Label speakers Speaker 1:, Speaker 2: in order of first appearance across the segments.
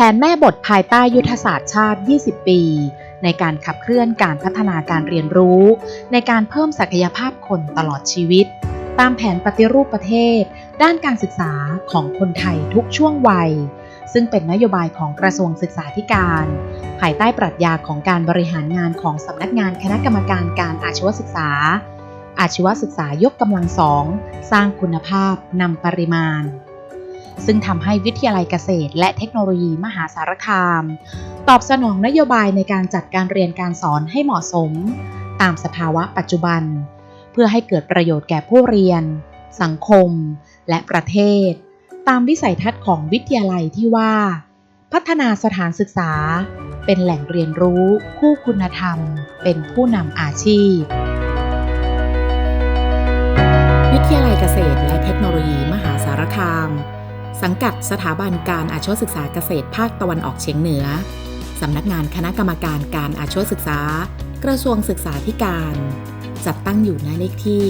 Speaker 1: ผนแม่บทภายใต้ยุทธศาสตร์ชาติ 20 ปี ในการขับเคลื่อนการพัฒนาการเรียนรู้ ในการเพิ่มศักยภาพคนตลอดชีวิต ตามแผนปฏิรูปประเทศ ด้านการศึกษาของคนไทยทุกช่วงวัย ซึ่งเป็นนโยบายของกระทรวงศึกษาธิการ ภายใต้ปรัชญาของการบริหารงานของสำนักงานคณะกรรมการการอาชีวศึกษา อาชีวศึกษายกกำลังสอง สร้างคุณภาพนำปริมาณ ซึ่งทำให้วิทยาลัยเกษตร และเทคโนโลยีมหาสารคาม ตอบสนองนโยบายในการจัดการเรียนการสอนให้เหมาะสม ตามสภาวะปัจจุบัน เพื่อให้เกิดประโยชน์แก่ผู้เรียน สังคม และประเทศ ตามวิสัยทัศน์ของวิทยาลัยที่ว่า พัฒนาสถานศึกษา เป็นแหล่งเรียนรู้ คู่คุณธรรม เป็นผู้นำอาชีพวิทยาลัยเกษตรและเทคโนโลยีมหาสารคาม สังกัดสถาบันการอาชีวศึกษาเกษตรภาคตะวันออกเฉียงเหนือ สำนักงานคณะกรรมการการอาชีวศึกษา กระทรวงศึกษาธิการ จัดตั้งอยู่ณเลขที่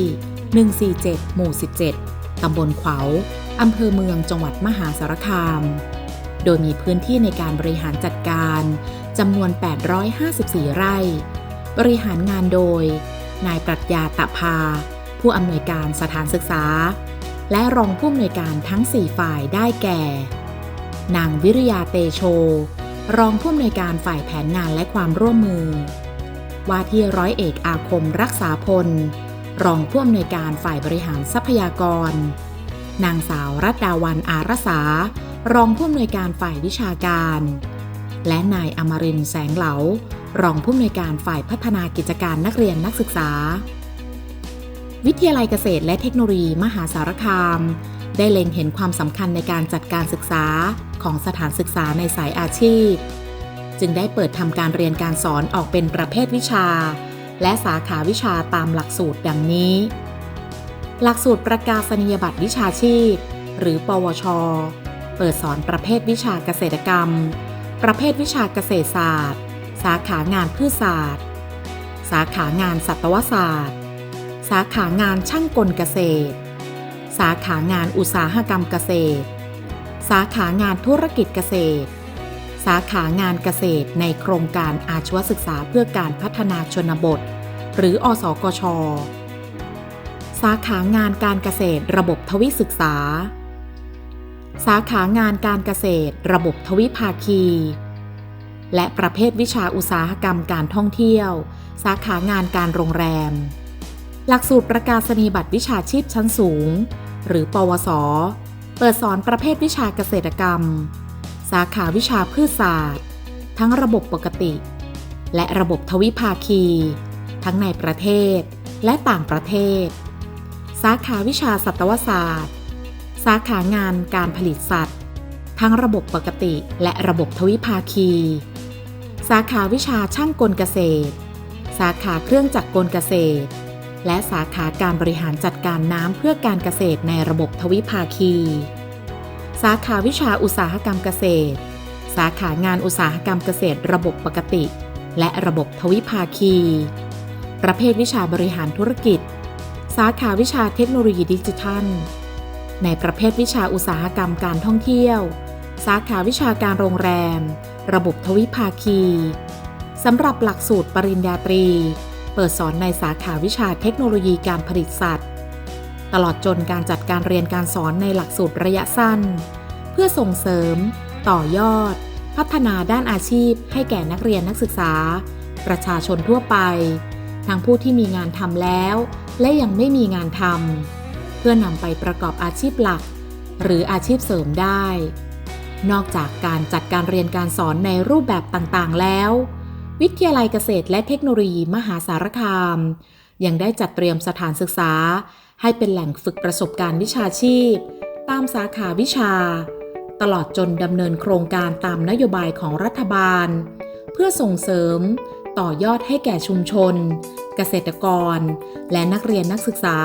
Speaker 1: 147 หมู่ 17 ตำบลขวาวอำเภอเมืองจังหวัดมหาสารคาม โดยมีพื้นที่ในการบริหารจัดการจำนวน 854 ไร่ บริหารงานโดย นายปรัชญาตะพา ผู้อำนวยการสถานศึกษา และรองผู้อำนวยการทั้ง 4 ฝ่ายได้แก่ นางวิริยาเตโช รองผู้อำนวยการฝ่ายแผนงานและความร่วมมือ ว่าที่ร้อยเอกอาคมรักษาพล รองผู้อำนวยการฝ่ายบริหารทรัพยากร นางสาวรัตดาวันอารสา รองผู้อำนวยการฝ่ายวิชาการ และนายอมรินแสงเหลารองผู้อำนวยการฝ่ายพัฒนากิจการนักเรียนนักศึกษา วิทยาลัยเกษตรและเทคโนโลยีมหาสารคาม ได้เล็งเห็นความสำคัญในการจัดการศึกษาของสถานศึกษาในสายอาชีพ จึงได้เปิดทำการเรียนการสอนออกเป็นประเภทวิชา และสาขาวิชาตามหลักสูตรดังนี้ หลักสูตรประกาศนียบัตรวิชาชีพ หรือ ปวช เปิดสอนประเภทวิชาเกษตรกรรม ประเภทวิชาเกษตรศาสตร์ สาขางานพืชศาสตร์ สาขางานสัตวศาสตร์ สาขางานช่างกลเกษตร สาขางานอุตสาหกรรมเกษตร สาขางานธุรกิจเกษตร สาขางานเกษตรในโครงการอาชีวศึกษาเพื่อการพัฒนาชนบท หรืออสกช สาขางานการเกษตรระบบทวิศึกษา สาขางานการเกษตรระบบทวิภาคี และประเภทวิชาอุตสาหกรรมการท่องเที่ยว สาขางานการโรงแรม หลักสูตรประกาศนียบัตรวิชาชีพชั้นสูง หรือ ปวส เปิดสอนประเภทวิชาเกษตรกรรม สาขาวิชาพืชศาสตร์ ทั้งระบบปกติ และระบบทวิภาคี ทั้งในประเทศและต่างประเทศ สาขาวิชาสัตวศาสตร์ สาขางานการผลิตสัตว์ ทั้งระบบปกติและระบบทวิภาคี สาขาวิชาช่างกลเกษตร สาขาเครื่องจักรกลเกษตร และสาขาการบริหารจัดการน้ำเพื่อการเกษตรในระบบทวิภาคี สาขาวิชาอุตสาหกรรมเกษตร สาขางานอุตสาหกรรมเกษตรระบบปกติ และระบบทวิภาคี ประเภทวิชาบริหารธุรกิจ สาขาวิชาเทคโนโลยีดิจิทัล ในประเภทวิชาอุตสาหกรรมการท่องเที่ยว สาขาวิชาการโรงแรม ระบบทวิภาคีสำหรับหลักสูตรปริญญาตรี เปิดสอนในสาขาวิชาเทคโนโลยีการผลิตสัตว์ ตลอดจนการจัดการเรียนการสอนในหลักสูตรระยะสั้น เพื่อส่งเสริม ต่อยอด พัฒนาด้านอาชีพ ให้แก่นักเรียนนักศึกษา ประชาชนทั่วไป ทั้งผู้ที่มีงานทำแล้ว และยังไม่มีงานทำเพื่อนำไปประกอบอาชีพหลัก หรืออาชีพเสริมได้ นอกจากการจัดการเรียนการสอนในรูปแบบต่างๆแล้ว วิทยาลัยเกษตรและเทคโนโลยีมหาสารคาม ยังได้จัดเตรียมสถานศึกษา ให้เป็นแหล่งฝึกประสบการณ์วิชาชีพ ตามสาขาวิชา ตลอดจนดำเนินโครงการตามนโยบายของรัฐบาล เพื่อส่งเสริม ต่อยอดให้แก่ชุมชน เกษตรกร และนักเรียนนักศึกษา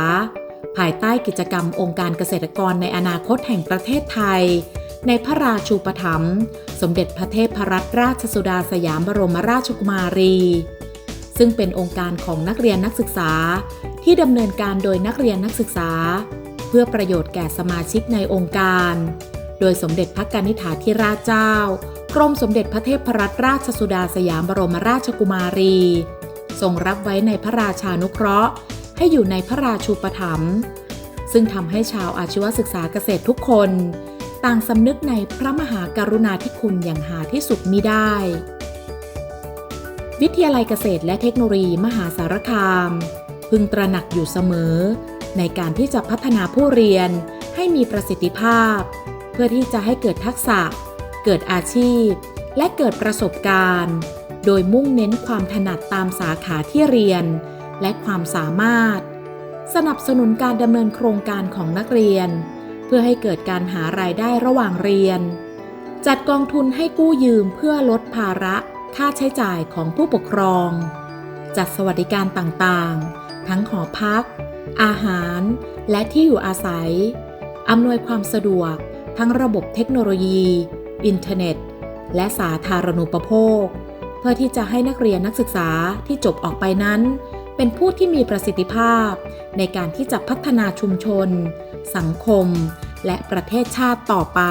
Speaker 1: ภายใต้กิจกรรมองค์การเกษตรกรในอนาคตแห่งประเทศไทย ในพระราชูปถัมภ์สมเด็จพระเทพรัตนราชสุดาสยามบรมราชกุมารี ซึ่งเป็นองค์การของนักเรียนนักศึกษาที่ดำเนินการโดยนักเรียนนักศึกษา เพื่อประโยชน์แก่สมาชิกในองค์การ โดยสมเด็จพระกนิษฐาธิราชเจ้ากรมสมเด็จพระเทพรัตนราชสุดาสยามบรมราชกุมารีทรงรับไว้ในพระราชานุเคราะห์ ให้อยู่ในพระราชูปถัมภ์ซึ่งทำให้ชาวอาชีวศึกษาเกษตรทุกคน ต่างสำนึกในพระมหากรุณาธิคุณอย่างหาที่สุดมิได้ วิทยาลัยเกษตรและเทคโนโลยีมหาสารคาม พึงตระหนักอยู่เสมอ ในการที่จะพัฒนาผู้เรียนให้มีประสิทธิภาพ เพื่อที่จะให้เกิดทักษะ เกิดอาชีพ และเกิดประสบการณ์ โดยมุ่งเน้นความถนัดตามสาขาที่เรียน และความสามารถ สนับสนุนการดำเนินโครงการของนักเรียน พื่อให้เกิดการหารายได้ระหว่างเรียน จัดกองทุนให้กู้ยืมเพื่อลดภาระค่าใช้จ่ายของผู้ปกครอง จัดสวัสดิการต่างๆ ทั้งหอพัก อาหาร และที่อยู่อาศัย อำนวยความสะดวก ทั้งระบบเทคโนโลยี อินเทอร์เน็ต และสาธารณูปโภค เพื่อที่จะให้นักเรียนนักศึกษาที่จบออกไปนั้น เป็นผู้ที่มีประสิทธิภาพ ในการที่จะพัฒนาชุมชน สังคม และประเทศชาติต่อไป